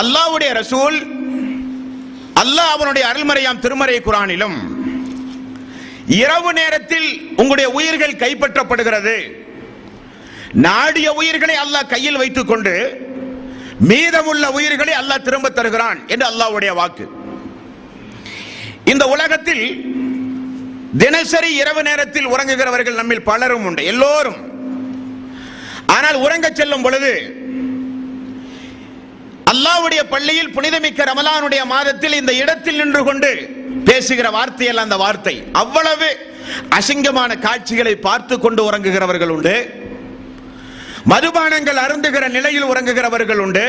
அல்லாஹ்வுடைய ரசூல் அல்லாஹ் அவனுடைய அருள்மறையாம் திருமறை குரானிலும் இரவு நேரத்தில் உங்களுடைய உயிர்கள் கைப்பற்றப்படுகிறது. நாடிய உயிர்களை அல்லாஹ் கையில் வைத்துக் கொண்டு மீதமுள்ள உயிர்களை அல்லாஹ் திரும்ப தருகிறான் என்று அல்லாஹ்வுடைய வாக்கு. இந்த உலகத்தில் தினசரி இரவு நேரத்தில் உறங்குகிறவர்கள் நம்மில் பலரும் உண்டு எல்லோரும். ஆனால் உறங்கச் செல்லும் பொழுது அல்லாவுடைய பள்ளியில் புனிதமிக்க ரமலானுடைய மாதத்தில் இந்த இடத்தில் நின்று கொண்டு பேசுகிற வார்த்தையல்ல அந்த வார்த்தை. அவ்வளவு அசிங்கமான காட்சிகளை பார்த்து கொண்டு உறங்குகிறவர்கள் உண்டு. மதுபானங்கள் அருந்துகிற நிலையில் உறங்குகிறவர்கள் உண்டு.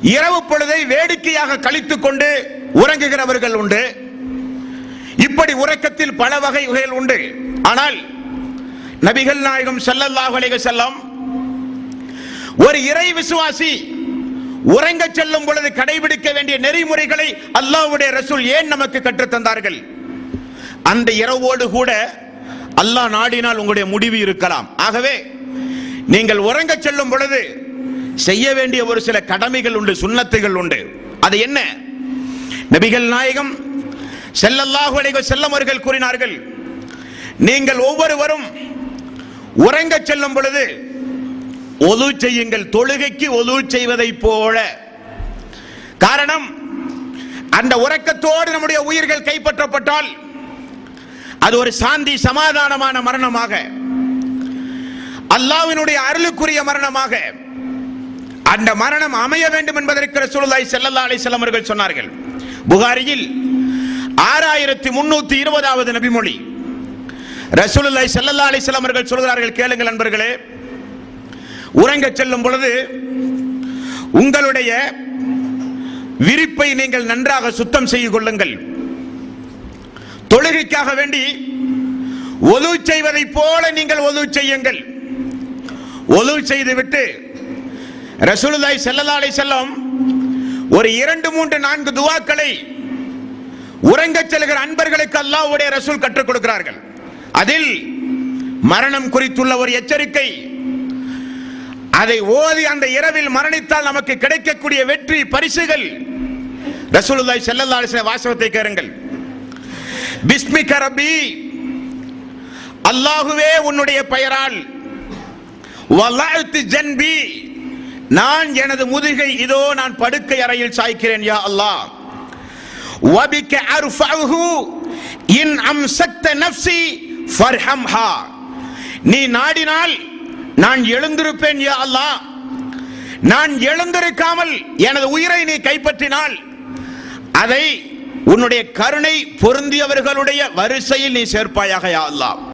இரவு பொழுதை வேடிக்கையாக கழித்துக் கொண்டு உறங்குகிறவர்கள் உண்டு. இப்படி உறக்கத்தில் பல வகைகள் உண்டு. ஆனால் நபிகள் நாயகம் செல்லல்லாஹலிக செல்லம் ஒரு இறை விசுவாசி உறங்க செல்லும் பொழுது கடைபிடிக்க வேண்டிய நெறிமுறைகளை அல்லாஹ்வுடைய ரசூல் ஏன் நமக்கு கற்றுத் தந்தார்கள்? அந்த இரவோடு கூட அல்லாஹ் நாடினால் உங்களுடைய முடிவு இருக்கலாம். ஆகவே நீங்கள் உறங்க செல்லும் பொழுது செய்ய வேண்டிய ஒரு சில கடமைகள் உண்டு சுண்ணத்துகள் உண்டு. அது என்ன? நபிகள் நாயகம் செல்லல்லாஹு அலைஹி வஸல்லம் அவர்கள் கூறினார்கள் நீங்கள் ஒவ்வொருவரும் உறங்க செல்லும் பொழுது ஒது செய்யுங்கள் தொழுகைக்கு ஒது செய்வதைப் போல. காரணம் அந்த உறக்கத்தோடு நம்முடைய உயிர்கள் கைப்பற்றப்பட்டால் அது ஒரு சாந்தி சமாதானமான மரணமாக அல்லாஹ்வினுடைய அருளுக்குரிய மரணமாக அந்த மரணம் அமைய வேண்டும் என்பதற்கு ரசூலுல்லாஹி ஸல்லல்லாஹு அலைஹி வஸல்லம் அவர்கள் சொன்னார்கள். புகாரியில் ஆறாயிரத்தி முன்னூத்தி இருபதாவது நபிமொழி ரசூலுல்லாஹி ஸல்லல்லாஹு அலைஹி வஸல்லம் அவர்கள் சொல்கிறார்கள் கேளுங்கள் நண்பர்களே உறங்க செல்லும் பொழுது உங்களுடைய விரிப்பை நீங்கள் நன்றாக சுத்தம் செய்து கொள்ளுங்கள். தொழுகைக்காக வேண்டி ஒது செய்வதைப் போல நீங்கள் ஒது செய்யுங்கள். ஒது செய்துவிட்டு ரசூலுதாய் ஸல்லல்லாஹு செல்லும் ஒரு இரண்டு மூன்று நான்கு துவாக்களை உறங்கச் செல்கிற அன்பர்களுக்கு அல்லாவுடைய ரசூல் கற்றுக் கொடுக்கிறார்கள். அதில் மரணம் குறித்துள்ள ஒரு எச்சரிக்கை அதை ஓதி அந்த இரவில் மரணித்தால் நமக்கு கிடைக்கக்கூடிய வெற்றி பரிசுகள். ரசூலுல்லாஹி ஸல்லல்லாஹு அலைஹி வாசகத்தை கேருங்கள் பிஸ்மிக கரபி அல்லாஹுவே உன்னுடைய பெயரால் வலஅத்து ஜன்பி நான் எனது முதுகை இதோ நான் படுக்கை அறையில் சாய்க்கிறேன் யா அல்லாஹ். வபிக அர்ஃபஹு இன் அம்சக்த நஃப்ஸி ஃபர்ஹம்ஹா. நீ நாடினால் நான் எழுந்திருப்பேன் யா அல்லாஹ். நான் எழுந்திருக்காமல் எனது உயிரை நீ கைப்பற்றினால் அதை உன்னுடைய கருணை பொருந்தியவர்களுடைய வரிசையில் நீ சேர்ப்பாயாக யா அல்லா